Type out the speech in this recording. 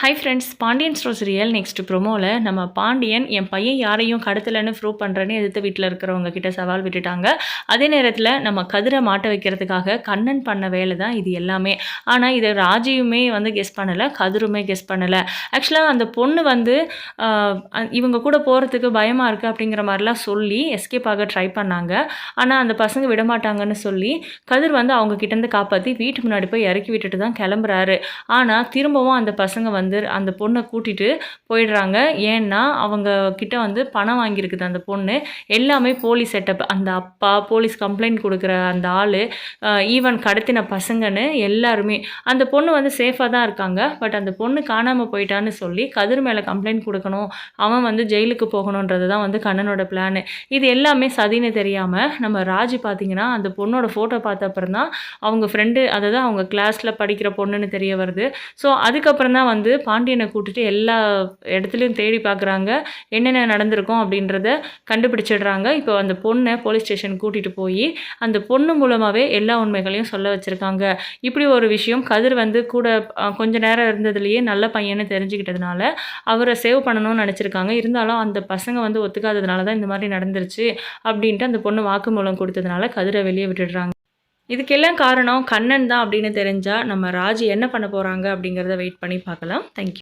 Hi friends Pandian stores real next ப்ரொமோவில் நம்ம பாண்டியன் என் பையன் யாரையும் கடத்தலைன்னு ப்ரூவ் பண்ணுறேன்னு எதிர்த்து வீட்டில் இருக்கிறவங்க கிட்ட சவால் விட்டுட்டாங்க. அதே நேரத்தில் நம்ம கதிரை மாட்ட வைக்கிறதுக்காக கண்ணன் பண்ண வேலை தான் இது எல்லாமே. ஆனால் இதை ராஜியுமே வந்து கெஸ் பண்ணலை கதிருமே கெஸ் பண்ணலை. ஆக்சுவலாக அந்த பொண்ணு வந்து இவங்க கூட போகிறதுக்கு பயமாக இருக்குது அப்படிங்கிற மாதிரிலாம் சொல்லி எஸ்கேப் ஆக ட்ரை பண்ணாங்க. ஆனால் அந்த பசங்க விடமாட்டாங்கன்னு சொல்லி கதிர் வந்து அவங்க கிட்டேருந்து காப்பாற்றி வீட்டு முன்னாடி போய் இறக்கி விட்டுட்டு தான் கிளம்புறாரு. ஆனால் திரும்பவும் அந்த பசங்க வந்து வந்து அந்த பொண்ணை கூட்டிகிட்டு போயிடுறாங்க. ஏன்னா அவங்க கிட்ட வந்து பணம் வாங்கியிருக்குது அந்த பொண்ணு. எல்லாமே போலீஸ் செட்டப். அந்த அப்பா போலீஸ் கம்ப்ளைண்ட் கொடுக்குற அந்த ஆள் ஈவன் கடத்தின பசங்கன்னு எல்லாருமே. அந்த பொண்ணு வந்து சேஃபாக தான் இருக்காங்க. பட் அந்த பொண்ணு காணாமல் போயிட்டான்னு சொல்லி கதிர் மேலே கம்ப்ளைண்ட் கொடுக்கணும். அவன் வந்து ஜெயிலுக்கு போகணுன்றது தான் வந்து கண்ணனோட பிளான். இது எல்லாமே சதின்னு தெரியாமல் நம்ம ராஜி பார்த்தீங்கன்னா அந்த பொண்ணோட ஃபோட்டோ பார்த்த அப்புறம் தான் அவங்க ஃப்ரெண்டு அதை தான் அவங்க கிளாஸில் படிக்கிற பொண்ணுன்னு தெரிய வருது. ஸோ அதுக்கப்புறம் தான் வந்து பாண்டியனை கூட்டிட்டு எல்லா இடத்துலையும் தேடி பார்க்குறாங்க என்னென்ன நடந்திருக்கும் அப்படின்றத கண்டுபிடிச்சிடுறாங்க. இப்போ அந்த பொண்ணை போலீஸ் ஸ்டேஷன் கூட்டிகிட்டு போய் அந்த பொண்ணு மூலமாகவே எல்லா உண்மைகளையும் சொல்ல வச்சுருக்காங்க. இப்படி ஒரு விஷயம் கதிர் வந்து கூட கொஞ்ச நேரம் இருந்ததுலேயே நல்ல பையன்னு தெரிஞ்சுக்கிட்டதுனால அவரை சேவ் பண்ணணும்னு நினச்சிருக்காங்க. இருந்தாலும் அந்த பசங்க வந்து ஒத்துக்காததுனால தான் இந்த மாதிரி நடந்துருச்சு அப்படின்ட்டு அந்த பொண்ணு வாக்குமூலம் கொடுத்ததுனால கதிரை வெளியே விட்டுடுறாங்க. இதுக்கெல்லாம் காரணம் கண்ணன் தான் அப்படின்னு தெரிஞ்சால் நம்ம ராஜி என்ன பண்ண போகிறாங்க அப்படிங்கிறத வெயிட் பண்ணி பார்க்கலாம். தேங்க்யூ